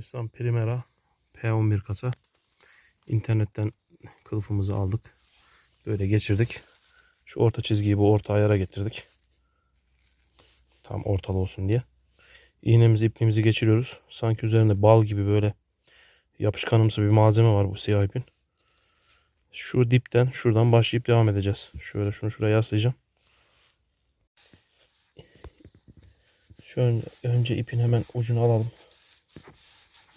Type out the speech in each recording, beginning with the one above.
Nissan Primera P11 kasa. İnternetten kılıfımızı aldık. Böyle geçirdik. Şu orta çizgiyi bu orta ayara getirdik. Tam ortalı olsun diye. İğnemizi ipliğimizi geçiriyoruz. Sanki üzerinde bal gibi böyle yapışkanımsı bir malzeme var bu siyah ipin. Şu dipten şuradan başlayıp devam edeceğiz. Şöyle şunu şuraya yaslayacağım. Şöyle önce ipin hemen ucunu alalım.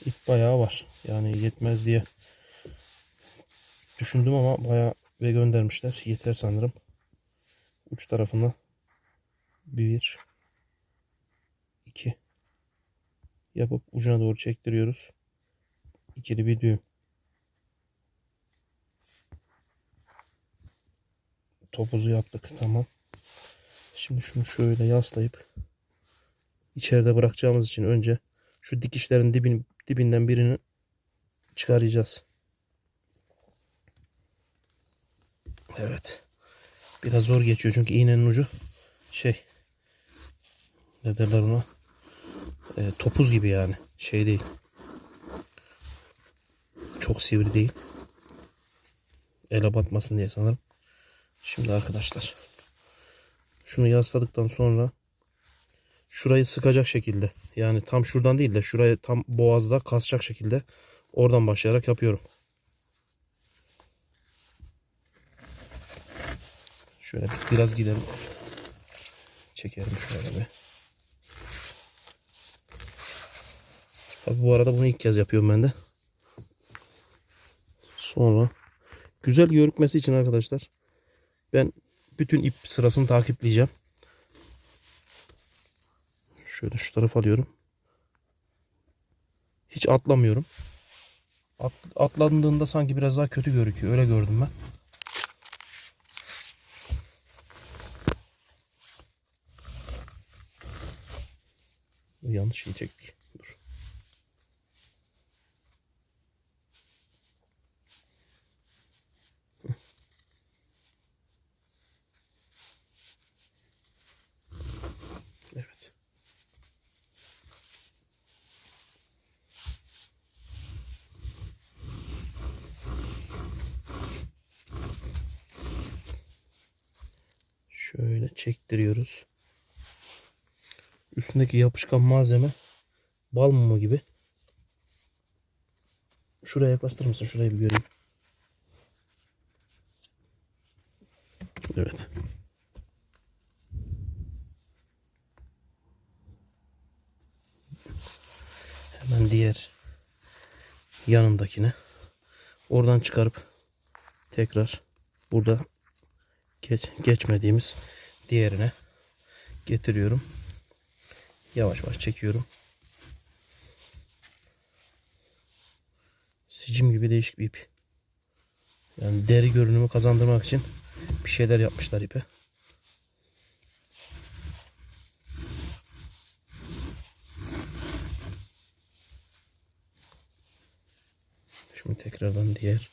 İp bayağı var. Yani yetmez diye düşündüm ama bayağı ve göndermişler. Yeter sanırım. Uç tarafına bir iki yapıp ucuna doğru çektiriyoruz. İkili bir düğüm. Topuzu yaptık. Tamam. Şimdi şunu şöyle yaslayıp içeride bırakacağımız için önce şu dikişlerin dibin, dibinden birini çıkaracağız. Evet. Biraz zor geçiyor çünkü iğnenin ucu şey ne derler ona E, topuz gibi yani şey değil. Çok sivri değil. Ele batmasın diye sanırım. Şimdi arkadaşlar şunu yasladıktan sonra şurayı sıkacak şekilde yani tam şuradan değil de şurayı tam boğazda kasacak şekilde oradan başlayarak yapıyorum. Şöyle bir- biraz gidelim. Çekelim şöyle bir. Tabi bu arada bunu ilk kez yapıyorum ben de. Sonra güzel görükmesi için arkadaşlar ben bütün ip sırasını takipleyeceğim. Şöyle şu tarafa alıyorum. Hiç atlamıyorum. At, atlandığında sanki biraz daha kötü görüküyor. Öyle gördüm ben. Yanlış şey çektik. Dur. Evet. Şöyle çektiriyoruz. Üstündeki yapışkan malzeme bal mumu gibi. Şuraya yaklaştırır mısın? Şurayı bir göreyim. Evet. Hemen diğer yanındakine oradan çıkarıp tekrar burada geç, geçmediğimiz diğerine getiriyorum. Yavaş yavaş çekiyorum. Sicim gibi değişik bir ip. Yani deri görünümü kazandırmak için bir şeyler yapmışlar ipe. Şimdi tekrardan diğer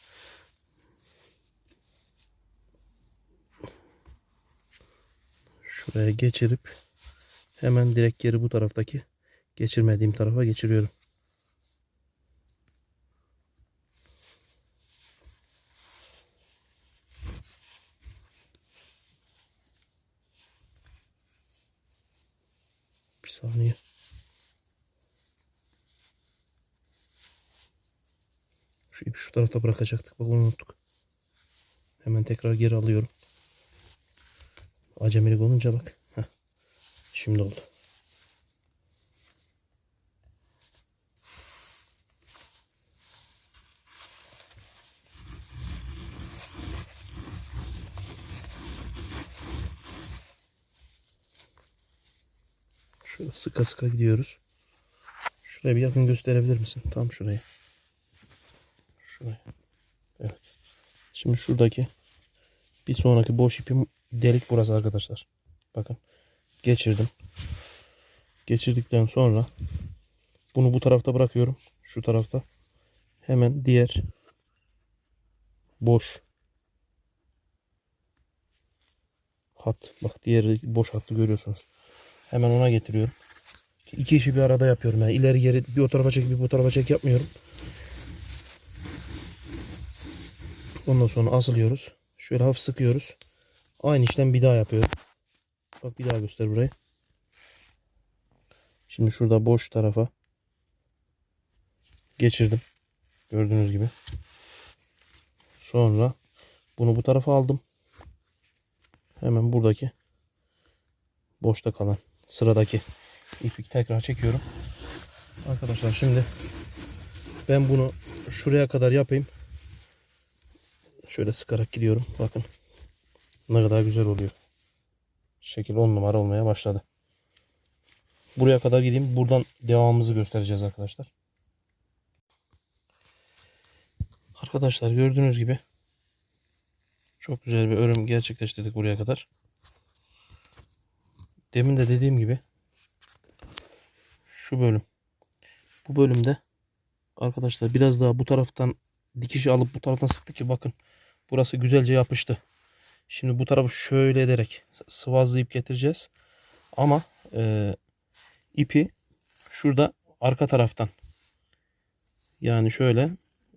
şuraya geçirip hemen direkt geri bu taraftaki geçirmediğim tarafa geçiriyorum. Bir saniye. Şu ipi şu tarafta bırakacaktık. Bak unuttuk. Hemen tekrar geri alıyorum. Acemilik olunca bak. Heh. Şimdi oldu. Şöyle sıka sıka gidiyoruz. Şuraya bir yakın gösterebilir misin? Tam şuraya. Şuraya. Evet. Şimdi şuradaki bir sonraki boş ipim delik burası arkadaşlar. Bakın. Geçirdim. Geçirdikten sonra bunu bu tarafta bırakıyorum. Şu tarafta. Hemen diğer boş hat. Bak diğeri boş hattı görüyorsunuz. Hemen ona getiriyorum. İki işi bir arada yapıyorum. Yani ileri geri bir o tarafa çek bir bu tarafa çek yapmıyorum. Ondan sonra asılıyoruz. Şöyle hafif sıkıyoruz. Aynı işlem bir daha yapıyorum. Bak bir daha göster burayı. Şimdi şurada boş tarafa geçirdim. Gördüğünüz gibi. Sonra bunu bu tarafa aldım. Hemen buradaki boşta kalan sıradaki ipi tekrar çekiyorum. Arkadaşlar şimdi ben bunu şuraya kadar yapayım. Şöyle sıkarak gidiyorum. Bakın ne kadar güzel oluyor. Şekil 10 numara olmaya başladı. Buraya kadar gideyim. Buradan devamımızı göstereceğiz arkadaşlar. Arkadaşlar gördüğünüz gibi çok güzel bir örüm gerçekleştirdik buraya kadar. Demin de dediğim gibi şu bölüm. Bu bölümde arkadaşlar biraz daha bu taraftan dikişi alıp bu taraftan sıktık ki bakın burası güzelce yapıştı. Şimdi bu tarafı şöyle ederek sıvazlayıp getireceğiz. Ama e, ipi şurada arka taraftan yani şöyle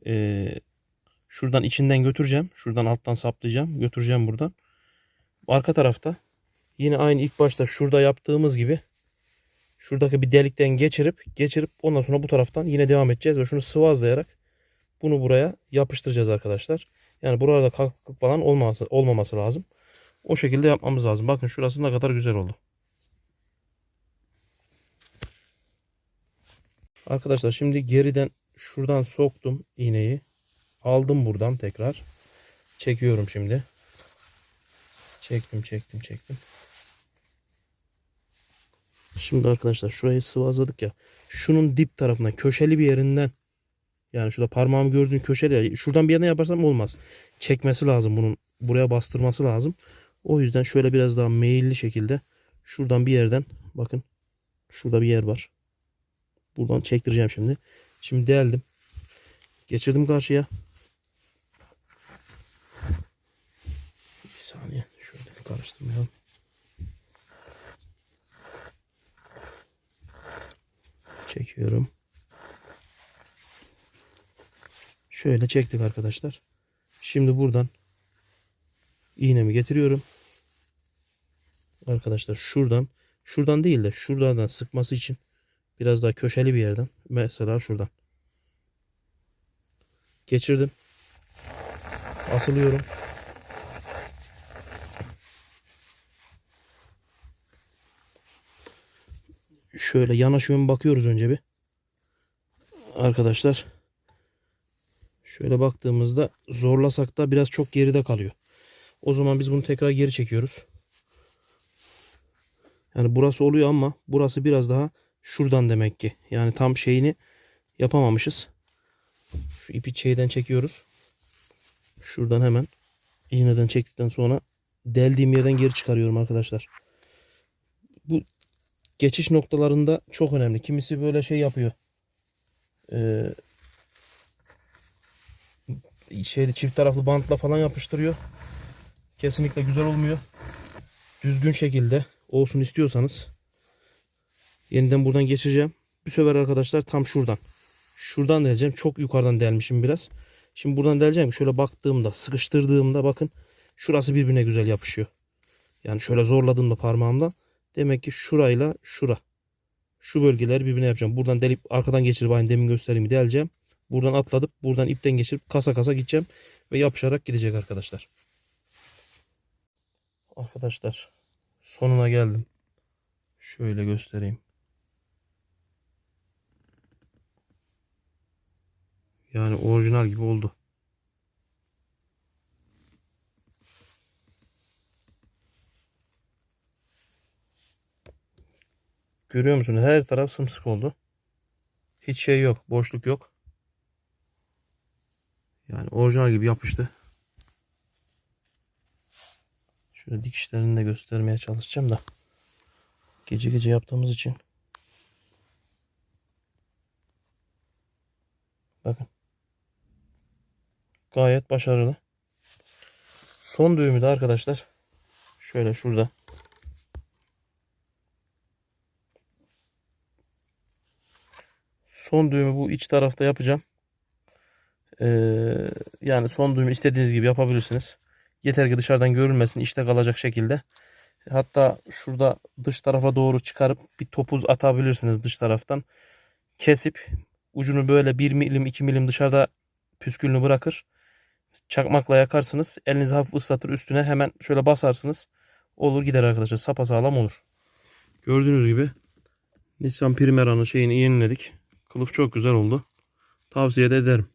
e, şuradan içinden götüreceğim. Şuradan alttan saplayacağım. Götüreceğim buradan. Arka tarafta yine aynı ilk başta şurada yaptığımız gibi şuradaki bir delikten geçirip geçirip ondan sonra bu taraftan yine devam edeceğiz ve şunu sıvazlayarak bunu buraya yapıştıracağız arkadaşlar. Yani burada kalkıklık falan olmaması, olmaması lazım. O şekilde yapmamız lazım. Bakın şurası ne kadar güzel oldu. Arkadaşlar şimdi geriden şuradan soktum iğneyi. Aldım buradan tekrar. Çekiyorum şimdi. Çektim çektim çektim. Şimdi arkadaşlar şurayı sıvazladık ya. Şunun dip tarafına köşeli bir yerinden yani şurada parmağımı gördüğün köşeli şuradan bir yerden yaparsam olmaz. Çekmesi lazım bunun. Buraya bastırması lazım. O yüzden şöyle biraz daha meyilli şekilde şuradan bir yerden bakın şurada bir yer var. Buradan çektireceğim şimdi. Şimdi deldim. Geçirdim karşıya. Bir saniye şöyle karıştırmayalım. Çekiyorum. Şöyle çektik arkadaşlar. Şimdi buradan iğnemi getiriyorum. Arkadaşlar şuradan şuradan değil de şuradan sıkması için biraz daha köşeli bir yerden mesela şuradan geçirdim. Asılıyorum. Şöyle yanaşıyorum bakıyoruz önce bir. Arkadaşlar Şöyle baktığımızda zorlasak da biraz çok geride kalıyor. O zaman biz bunu tekrar geri çekiyoruz. Yani burası oluyor ama burası biraz daha şuradan demek ki. Yani tam şeyini yapamamışız. Şu ipi şeyden çekiyoruz. Şuradan hemen iğneden çektikten sonra deldiğim yerden geri çıkarıyorum arkadaşlar. Bu geçiş noktalarında çok önemli. Kimisi böyle şey yapıyor. Ee, şeyli çift taraflı bantla falan yapıştırıyor. Kesinlikle güzel olmuyor. Düzgün şekilde olsun istiyorsanız yeniden buradan geçeceğim. Bu sefer arkadaşlar tam şuradan. Şuradan deleceğim. Çok yukarıdan delmişim biraz. Şimdi buradan deleceğim. Şöyle baktığımda sıkıştırdığımda bakın şurası birbirine güzel yapışıyor. Yani şöyle zorladığımda parmağımla demek ki şurayla şura. Şu bölgeleri birbirine yapacağım. Buradan delip arkadan geçirip aynı demin göstereyim deleceğim. Buradan atladıp buradan ipten geçirip kasa kasa gideceğim ve yapışarak gidecek arkadaşlar. Arkadaşlar sonuna geldim. Şöyle göstereyim. Yani orijinal gibi oldu. Görüyor musunuz? Her taraf sımsık oldu. Hiç şey yok. Boşluk yok. Yani orijinal gibi yapıştı. Şöyle dikişlerini de göstermeye çalışacağım da. Gece gece yaptığımız için. Bakın. Gayet başarılı. Son düğümü de arkadaşlar. Şöyle şurada. Son düğümü bu iç tarafta yapacağım. Ee, yani son düğümü istediğiniz gibi yapabilirsiniz. Yeter ki dışarıdan görülmesin, işte kalacak şekilde. Hatta şurada dış tarafa doğru çıkarıp bir topuz atabilirsiniz dış taraftan. Kesip ucunu böyle 1 milim 2 milim dışarıda püskülünü bırakır. Çakmakla yakarsınız. Elinizi hafif ıslatır üstüne hemen şöyle basarsınız. Olur gider arkadaşlar. Sapasağlam olur. Gördüğünüz gibi Nissan Primera'nın şeyini yeniledik. Kılıf çok güzel oldu. Tavsiye de ederim.